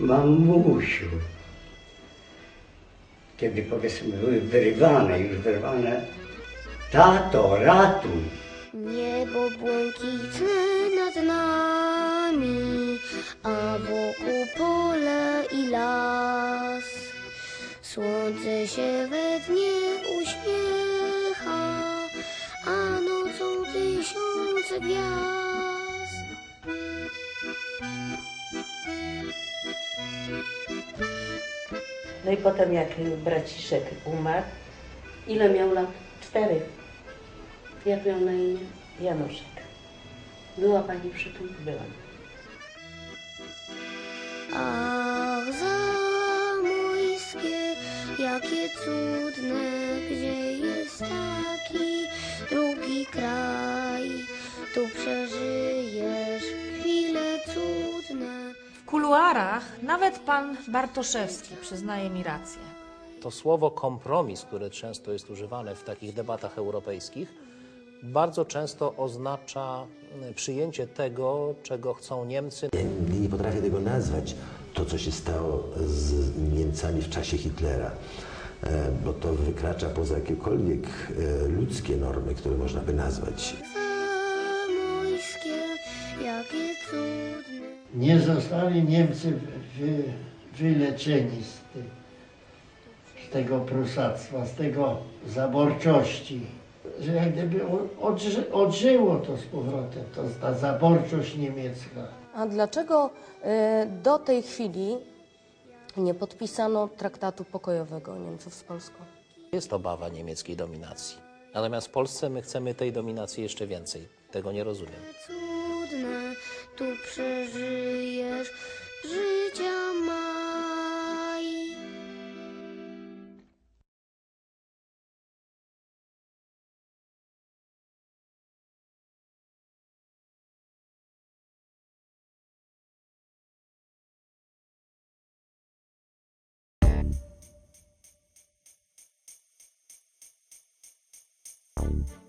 Mamusiu, kiedy powiedzmy były wyrywane, już wyrywane, tato, ratuj! Niebo błękitne nad nami a wokół pole i las. Słońce się we dnie uśmiecha, a nocą tysiące gwiazd. No i potem jak braciszek umarł, Ile miał lat? cztery, Jak miał na imię? Januszek Była pani przy tym? byłam. Jakie cudne, gdzie jest taki drugi kraj. Tu przeżyjesz chwile cudne. W kuluarach nawet pan Bartoszewski przyznaje mi rację. To słowo kompromis, które często jest używane w takich debatach europejskich, bardzo często oznacza przyjęcie tego, czego chcą Niemcy. Ja nie potrafię tego nazwać, to co się stało z Niemcami w czasie Hitlera, e, bo to wykracza poza jakiekolwiek e, ludzkie normy, które można by nazwać. Nie zostali Niemcy wy, wyleczeni z, ty, z tego prusactwa, z tego zaborczości. Że jak gdyby odży, odżyło to z powrotem, to, ta zaborczość niemiecka. A dlaczego e, do tej chwili nie podpisano traktatu pokojowego Niemców z Polską? Jest obawa niemieckiej dominacji. Natomiast w Polsce my chcemy tej dominacji jeszcze więcej. Tego nie rozumiem. Cudne, tu przeżyjesz you